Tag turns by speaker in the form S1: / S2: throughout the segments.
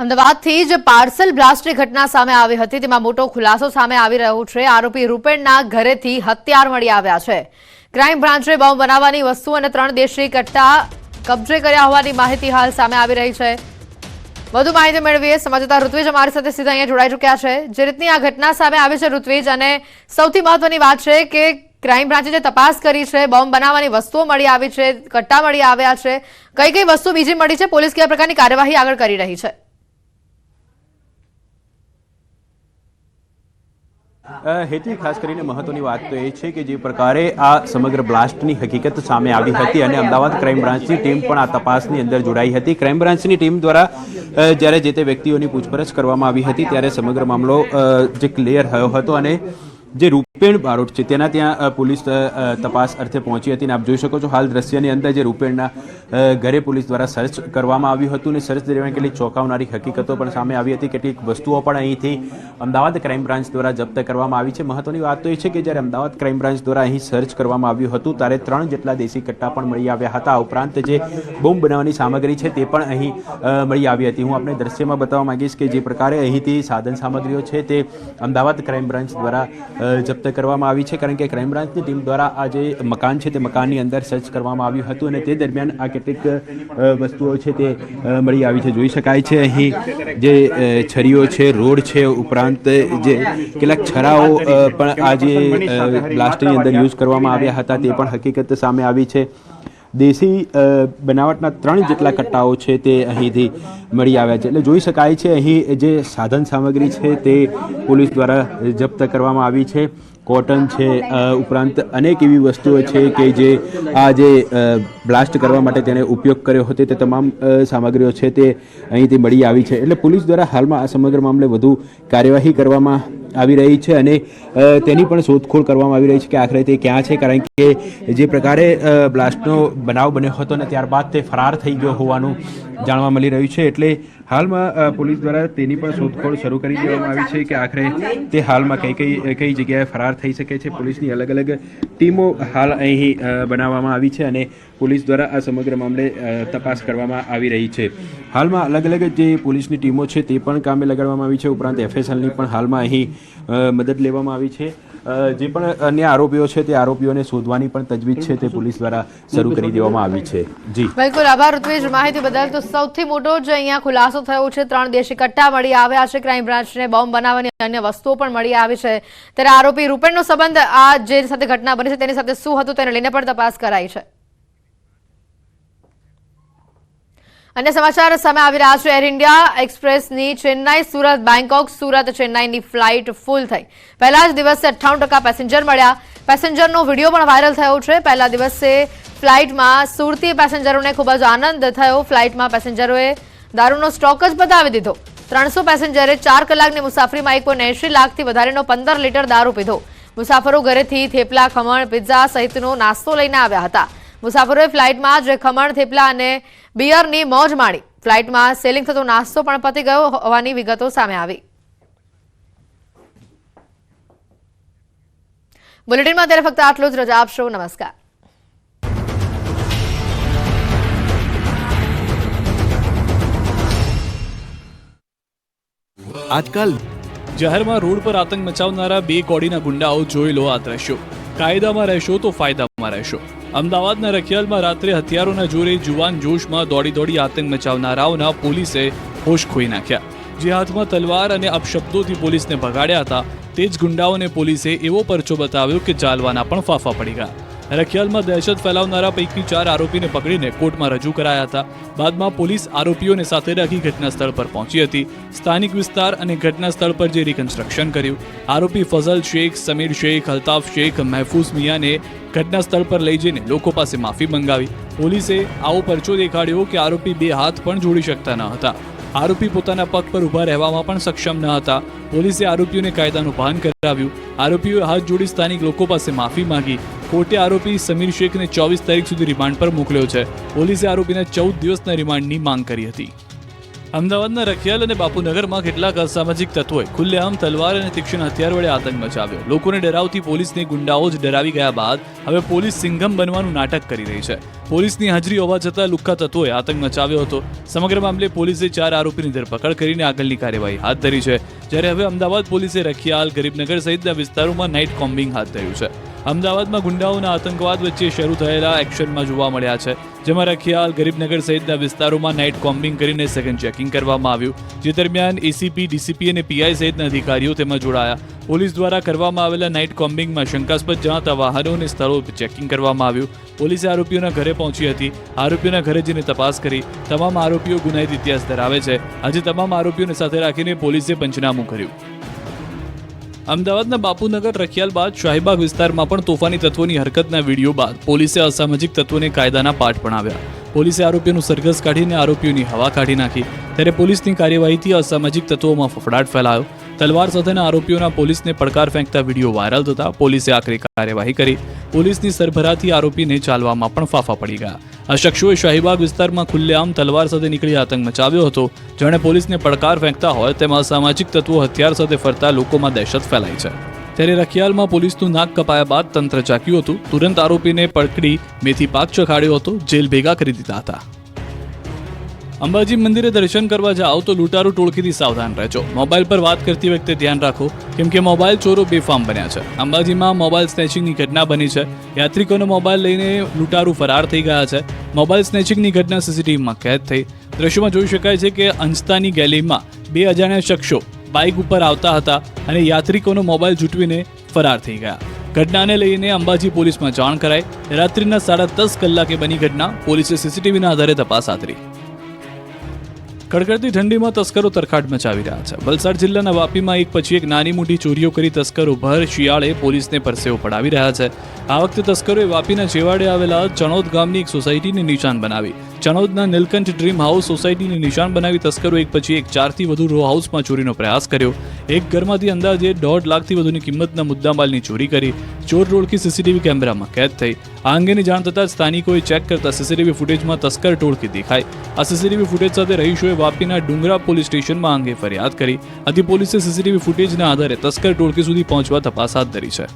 S1: અમદાવાદથી જ પાર્સલ બ્લાસ્ટની ઘટના સામે આવી હતી. તેમાં મોટો ખુલાસો સામે આવી રહ્યો છે. આરોપી રૂપેણના ઘરેથી હથિયાર મળી આવ્યા છે. ક્રાઇમ બ્રાન્ચે બોમ્બ બનાવવાની વસ્તુ અને ત્રણ દેશી કટ્ટા કબજે કર્યા હોવાની માહિતી હાલ સામે આવી રહી છે. વધુ માહિતી મેળવીએ સંવાદદાતા ઋત્વિજ અમારી સાથે સીધા અહીંયા જોડાઈ ચૂક્યા છે. જે રીતની આ ઘટના સામે આવી છે ઋત્વિજ, અને સૌથી મહત્વની વાત છે કે ક્રાઇમ બ્રાન્ચે જે તપાસ કરી છે, બોમ્બ બનાવવાની વસ્તુઓ મળી આવી છે, કટ્ટા મળી આવ્યા છે. કઈ કઈ વસ્તુ બીજી મળી છે, પોલીસ કયા પ્રકારની કાર્યવાહી આગળ કરી રહી છે?
S2: હેતુ, ખાસ કરીને મહત્વની વાત તો એ છે કે જે પ્રકારે આ સમગ્ર બ્લાસ્ટની હકીકત સામે આવી હતી અને અમદાવાદ ક્રાઇમ બ્રાન્ચની ટીમ પણ આ તપાસની અંદર જોડાઈ હતી. ક્રાઇમ બ્રાન્ચની ટીમ દ્વારા જ્યારે જે તે વ્યક્તિઓની પૂછપરછ કરવામાં આવી હતી, ત્યારે સમગ્ર મામલો જે ક્લિયર થયો હતો અને જે રૂપેણ બારોટ છે, તેના ત્યાં પોલીસ તપાસ અર્થે પહોંચી હતી. અને આપ જોઈ શકો છો, હાલ દ્રશ્યની અંદર જે રૂપેણના ઘરે પોલીસ દ્વારા સર્ચ કરવામાં આવ્યું હતું અને સર્ચ દરમિયાન કેટલીક ચોંકાવનારી હકીકતો પણ સામે આવી હતી. કેટલીક વસ્તુઓ પણ અહીંથી અમદાવાદ ક્રાઇમ બ્રાન્ચ દ્વારા જપ્ત કરવામાં આવી છે. મહત્વની વાત તો એ છે કે જ્યારે અમદાવાદ ક્રાઇમ બ્રાન્ચ દ્વારા અહીં સર્ચ કરવામાં આવ્યું હતું, ત્યારે ત્રણ જેટલા દેશી કટ્ટા પણ મળી આવ્યા હતા. ઉપરાંત જે બોમ્બ બનાવવાની સામગ્રી છે, તે પણ અહીં મળી આવી હતી. હું આપને દ્રશ્યમાં બતાવવા માંગીશ કે જે પ્રકારે અહીંથી સાધન સામગ્રીઓ છે, તે અમદાવાદ ક્રાઇમ બ્રાન્ચ દ્વારા જપ્ત કરવામાં આવી છે કારણ કે ક્રાઇમ બ્રાન્ચની ટીમ દ્વારા આ જે મકાન છે તે મકાનની અંદર સર્ચ કરવામાં આવ્યું હતું અને તે દરમિયાન આ કેટલીક વસ્તુઓ છે તે મળી આવી છે. જોઈ શકાય છે અહીં જે છરીઓ છે, રોડ છે, ઉપરાંત જે કેટલાક છરાઓ પણ આ જે બ્લાસ્ટની અંદર યુઝ કરવામાં આવ્યા હતા તે પણ હકીકત સામે આવી છે. દેશી બનાવટના ત્રણ જેટલા કટ્ટાઓ છે તે અહીંથી મળી આવ્યા છે. એટલે જોઈ શકાય છે અહીં જે સાધન સામગ્રી છે તે પોલીસ દ્વારા જપ્ત કરવામાં આવી છે. કોટન છે ઉપરાંત અનેક એવી વસ્તુઓ છે કે જે આ જે બ્લાસ્ટ કરવા માટે તેણે ઉપયોગ કર્યો હતો તે તમામ સામગ્રીઓ છે તે અહીંથી મળી આવી છે. એટલે પોલીસ દ્વારા હાલમાં આ સમગ્ર મામલે વધુ કાર્યવાહી કરવામાં આવી રહી છે અને તેની પણ શોધખોળ કરવામાં આવી રહી છે કે આખરે તે ક્યાં છે? કારણ કે જે પ્રકારે બ્લાસ્ટનો બનાવ બન્યો હતો અને ત્યારબાદ તે ફરાર થઈ ગયો હોવાનું જાણવા મળી રહ્યું છે. એટલે હાલમાં પોલીસ દ્વારા તેની પણ શોધખોળ શરૂ કરી દેવામાં આવી છે કે આખરે તે હાલમાં કઈ કઈ કઈ જગ્યાએ ફરાર થઈ શકે છે? પોલીસની અલગ અલગ ટીમો હાલ અહીં બનાવવામાં આવી છે અને પોલીસ દ્વારા આ સમગ્ર મામલે તપાસ કરવામાં આવી રહી છે. હાલમાં અલગ અલગ જે પોલીસની ટીમો છે તે પણ કામે લગાડવામાં આવી છે. ઉપરાંત એફએસએલની પણ હાલમાં અહીં મદદ લેવામાં આવી છે. જે પણ અન્ય આરોપીઓ છે તે આરોપીઓને શોધવાની પણ તજવીજ છે તે પોલીસ દ્વારા શરૂ કરી દેવામાં આવી છે. જી.
S1: બિલકુલ આભાર, ઋત્વિજ. માહિતી બદલ તો સૌથી મોટો જે અહીંયા ખુલાસો થયો છે. ત્રણ દેશી કટ્ટા મળી આવ્યા છે. ક્રાઇમ બ્રાન્ચને બોમ્બ બનાવવાની અન્ય વસ્તુઓ પણ મળી આવી છે. ત્યારે આરોપી રૂપેણનો સંબંધ આ જે સાથે ઘટના બની છે તેની સાથે શું હતું તેને લઈને પણ તપાસ કરાઈ છે. અન્ય સમાચાર સામે આવી રહ્યા છે. એર ઇન્ડિયા એક્સપ્રેસની ચેન્નાઈ, સુરત બેંકોક સુરત, ચેન્નાઈની ફ્લાઇટ ફૂલ થઈ. પહેલા જ દિવસે અઠ્ઠાણું ટકા પેસેન્જર મળ્યા. પેસેન્જરનો વીડિયો પણ વાયરલ થયો છે. પહેલા દિવસે ફ્લાઇટમાં સુરતી પેસેન્જરોને ખૂબ જ આનંદ થયો. ફ્લાઇટમાં પેસેન્જરોએ દારૂનો સ્ટોક જ બતાવી દીધો. ત્રણસો પેસેન્જરે ચાર કલાકની મુસાફરીમાં એક એંશી લાખથી વધારેનો પંદર લીટર દારૂ પીધો. મુસાફરો ઘરેથી થેપલા, ખમણ, પિઝા સહિતનો નાસ્તો લઈને આવ્યા હતા. મુસાફરોએ ફ્લાઇટમાં જ ખમણ થેપલા અને બિયરની મોજ માણી. ફ્લાઇટમાં સેલિંગ થતો નાસ્તો પણ પતી ગયો હોવાની વિગતો સામે આવી. બુલેટિનમાં ત્યારે ફક્ત આટલું જ. રજા આપશો નમસ્કાર.
S3: આજકાલ
S4: જહેરમાં રોડ પર આતંક મચાવનારા બે કોડીના ગુંડાઓ જોઈ લો આ દ્રશ્યો કાયદામાં રહેશો તો ફાયદામાં રહેશો. અમદાવાદના રખિયાલમાં રાત્રે હથિયારોના જોરે જુવાન જોશમાં દોડી દોડી આતંક મચાવનારાઓના પોલીસે હોશ ખોઈ નાખ્યા. જે હાથમાં તલવાર અને અપશબ્દોથી પોલીસને ભગાડ્યા હતા, તે જ ગુંડાઓને પોલીસે એવો પરચો બતાવ્યો કે ચાલવાના પણ ફાફા પડી ગયા. રખિયાલમાં દહેશત ફેલાવનારા પૈકી ચાર આરોપીને પકડીને કોર્ટમાં રજૂ કરાયા હતા. બાદમાં પોલીસ આરોપીઓને સાથે રાખી ઘટના સ્થળ પર પહોંચી હતી. સ્થાનિક વિસ્તાર અને ઘટના સ્થળ પર જે રિકન્સ્ટ્રક્શન કર્યું. આરોપી ફઝલ શેખ, સમીર શેખ, અલ્તાફ શેખ, મહેફૂઝ મિયાને ઘટના સ્થળ પર લઈ જઈને લોકો પાસે માફી મંગાવી. પોલીસે આવો પરચો દેખાડ્યો કે આરોપી બે હાથ પણ જોડી શકતા ન હતા. આરોપી પોતાના પગ પર ઊભા રહેવામાં પણ સક્ષમ ન હતા. પોલીસે આરોપીઓને કાયદાનું ભાન કરાવ્યું. આરોપીઓએ હાથ જોડી સ્થાનિક લોકો પાસે માફી માંગી. કોર્ટે આરોપી સમીર શેખને ચોવીસ તારીખ સુધી રિમાન્ડ પર મોકલ્યો છે. પોલીસે આરોપીના ચૌદ દિવસના રિમાન્ડની માંગ કરી હતી. અમદાવાદના રખિયાલ અને બાપુનગરમાં કેટલાક અસામાજિક તત્વોએ ખુલ્લેઆમ તલવાર અને તીક્ષ્ણ હથિયાર વડે આતંક મચાવ્યો. લોકોને ડરાવતી પોલીસને ગુંડાઓ જ ડરાવી ગયા બાદ હવે પોલીસ સિંઘમ બનવાનું નાટક કરી રહી છે. પોલીસની હાજરી હોવા છતાં લુખ્ખા તત્વોએ આતંક મચાવ્યો હતો. સમગ્ર મામલે પોલીસે ચાર આરોપીની ધરપકડ કરીને આગળની કાર્યવાહી હાથ ધરી છે. જ્યારે હવે અમદાવાદ પોલીસે રખિયાલ, ગરીબનગર સહિતના વિસ્તારોમાં નાઇટ કોમ્બિંગ હાથ ધર્યું છે. અમદાવાદમાં ગુંડાઓના આતંકવાદ વચ્ચે શરૂ થયેલા એક્શનમાં જોવા મળ્યા છે, જેમાં રખિયાલ ગરીબનગર સહિતના વિસ્તારોમાં નાઇટ કોમ્બિંગ કરીને સેકન્ડ ચેકિંગ કરવામાં આવ્યું, જે દરમિયાન એસીપી, ડીસીપી અને પીઆઈ સહિતના અધિકારીઓ તેમાં જોડાયા. પોલીસ દ્વારા કરવામાં આવેલા નાઇટ કોમ્બિંગમાં શંકાસ્પદ જણાતા વાહનો અને સ્થળો ચેકિંગ કરવામાં આવ્યું. પોલીસે આરોપીઓના ઘરે પહોંચી હતી. આરોપીઓના ઘરે જઈને તપાસ કરી. તમામ આરોપીઓ ગુનાહિત ઇતિહાસ ધરાવે છે. આજે તમામ આરોપીઓને સાથે રાખીને પોલીસે પંચનામું કર્યું. અમદાવાદના બાપુનગર રખિયાલ બાદ શાહીબાગ વિસ્તારમાં પણ તોફાની તત્વોની હરકતના વીડિયો બાદ પોલીસે અસામાજિક તત્વોને કાયદાના પાઠ ભણાવ્યા. પોલીસે આરોપીઓનું સરઘસ કાઢીને આરોપીઓની હવા કાઢી નાખી. ત્યારે પોલીસની કાર્યવાહીથી અસામાજિક તત્વોમાં ફફડાટ ફેલાયો. તલવાર સાથેના આરોપીઓના પોલીસને પડકાર ફેંકતા વીડિયો વાયરલ થતા પોલીસે આખરે કાર્યવાહી કરી. પોલીસની સરભરાથી આરોપીને ચાલવામાં પણ ફાફા પડી ગયા. આ શખ્સોએ શાહીબાગ વિસ્તારમાં ખુલ્લેઆમ તલવાર સાથે નીકળી આતંક મચાવ્યો હતો. જાણે પોલીસને પડકાર ફેંકતા હોય તેમાં સામાજિક તત્વો હથિયાર સાથે ફરતા લોકોમાં દહેશત ફેલાઈ છે. ત્યારે રખિયાલમાં પોલીસનું નાક કપાયા બાદ તંત્ર ચાક્યું હતું. તુરંત આરોપીને પકડી મેથી પાક ચખાડ્યો હતો. જેલ ભેગા કરી દીધા હતા. અંબાજી મંદિરે દર્શન કરવા જાઓ તો લૂંટારૂ ટોળકીથી સાવધાન રહેજો. મોબાઈલ પર વાત કરતી વખતે ધ્યાન રાખો, કેમ કે મોબાઈલ ચોરો બેફામ બન્યા છે. અંબાજીમાં મોબાઈલ સ્નેચિંગની ઘટના બની છે. યાત્રિકોનો મોબાઈલ લઈને લૂંટારૂ ફરાર થઈ ગયા છે. મોબાઈલ સ્નેચિંગની ઘટના સીસીટીવીમાં કેદ થઈ. દ્રશ્યમાં જોઈ શકાય છે કે અંજતાની ગેલેરીમાં બે અજાણ્યા શખ્સો બાઇક ઉપર આવતા હતા અને યાત્રિકોનો મોબાઈલ જૂટવીને ફરાર થઈ ગયા. ઘટનાને લઈને અંબાજી પોલીસમાં જાણ કરાઈ. રાત્રિના સાડા દસ કલાકે બની ઘટના પોલીસે સીસીટીવીના આધારે તપાસ આદરી કડકડતી ઠંડીમાં તસ્કરો તરખાટ મચાવી રહ્યા છે. વલસાડ જિલ્લાના વાપીમાં એક પછી એક નાની મોટી ચોરીઓ કરી તસ્કરો ભર શિયાળે પોલીસને પરસેવો પડાવી રહ્યા છે. આ વખતે તસ્કરોએ વાપીના છેવાડે આવેલા ચણોદ ગામની એક સોસાયટીને નિશાન બનાવી ચણોદના નીલકંઠ ડ્રીમ હાઉસ સોસાયટીને નિશાન બનાવી તસ્કરો એક પછી એક ચારથી વધુ રો હાઉસમાં ચોરીનો પ્રયાસ કર્યો. એક ઘરમાંથી અંદાજે દોઢ લાખથી વધુની કિંમતના મુદ્દામાલની ચોરી કરી ચોર ટોળકી સીસીટીવી કેમેરામાં કેદ થઈ. આ અંગેની જાણ થતાં સ્થાનિકોએ ચેક કરતા સીસીટીવી ફૂટેજમાં તસ્કર ટોળકી દેખાઈ. આ સીસીટીવી ફૂટેજ સાથે રહીશોએ વાપીના ડુંગરા પોલીસ સ્ટેશનમાં અંગે ફરિયાદ કરી. આથી પોલીસે સીસીટીવી ફૂટેજના આધારે તસ્કર ટોળકી સુધી પહોંચવા તપાસ હાથ ધરી છે.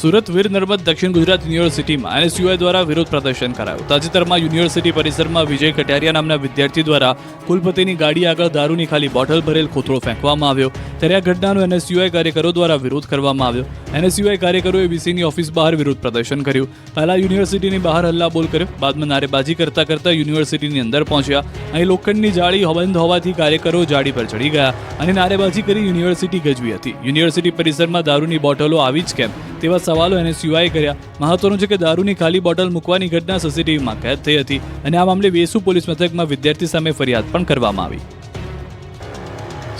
S4: સુરત વીર નર્મદ દક્ષિણ ગુજરાત યુનિવર્સિટીમાં એનએસયુઆઈ દ્વારા વિરોધ પ્રદર્શન કરાયું. તાજેતરમાં યુનિવર્સિટી પરિસરમાં વિજય કટારિયા નામના વિદ્યાર્થી દ્વારા કુલપતિની ગાડી આગળ દારૂની ખાલી બોટલ ભરેલ ખોથળો ફેંકવામાં આવ્યો. ત્યારે આ ઘટનાનો એનએસયુઆઈ કાર્યકરો દ્વારા વિરોધ કરવામાં આવ્યો. એનએસયુઆઈ કાર્યકરોએ વીસીની ઓફિસ બહાર વિરોધ પ્રદર્શન કર્યું. પહેલા યુનિવર્સિટીની બહાર હલ્લાબોલ કર્યો, બાદમાં નારેબાજી કરતા કરતા યુનિવર્સિટીની અંદર પહોંચ્યા. અહીં લોખંડની જાળી બંધ હોવાથી કાર્યકરો જાળી પર ચડી ગયા અને નારેબાજી કરી યુનિવર્સિટી ગજવી હતી. યુનિવર્સિટી પરિસરમાં દારૂની બોટલો આવી જ કેમ? તેવા સવાલો એનએસયુઆઈએ કર્યા. મહત્વનું છે કે દારૂની ખાલી બોટલ મૂકવાની ઘટના સીસીટીવીમાં કેદ થઈ હતી અને આ મામલે વેસુ પોલીસ મથકમાં વિદ્યાર્થી સામે ફરિયાદ પણ કરવામાં આવી.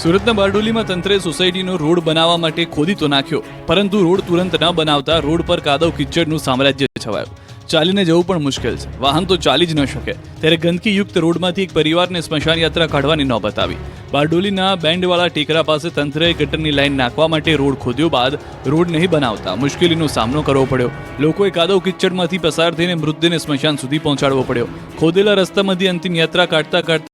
S4: સુરતના બારડોલીમાં તંત્રે સોસાયટીનો રોડ બનાવવા માટે ખોદી તો નાખ્યો. પરંતુ રોડ તુરંત ન બનાવતા રોડ પર કાદવ કિચડનું સામ્રાજ્ય છવાયું. ચાલીને જવું પણ મુશ્કેલ છે. વાહન તો ચાલી જ ન શકે. ત્યારે ગંદકીયુક્ત રોડમાંથી એક પરિવારને સ્મશાન યાત્રા કાઢવાની નોબત આવી બારડોલીના બેન્ડવાળા ટેકરા પાસે તંત્રએ ગટરની લાઈન નાખવા માટે રોડ ખોદ્યો બાદ રોડ નહીં બનાવતા મુશ્કેલીનો સામનો કરવો પડ્યો. લોકોએ કાદવ કિચડમાંથી પસાર થઈને મૃતદેહને સ્મશાન સુધી પહોંચાડવો પડ્યો. ખોદેલા રસ્તામાંથી અંતિમ યાત્રા કાઢતા કાઢતા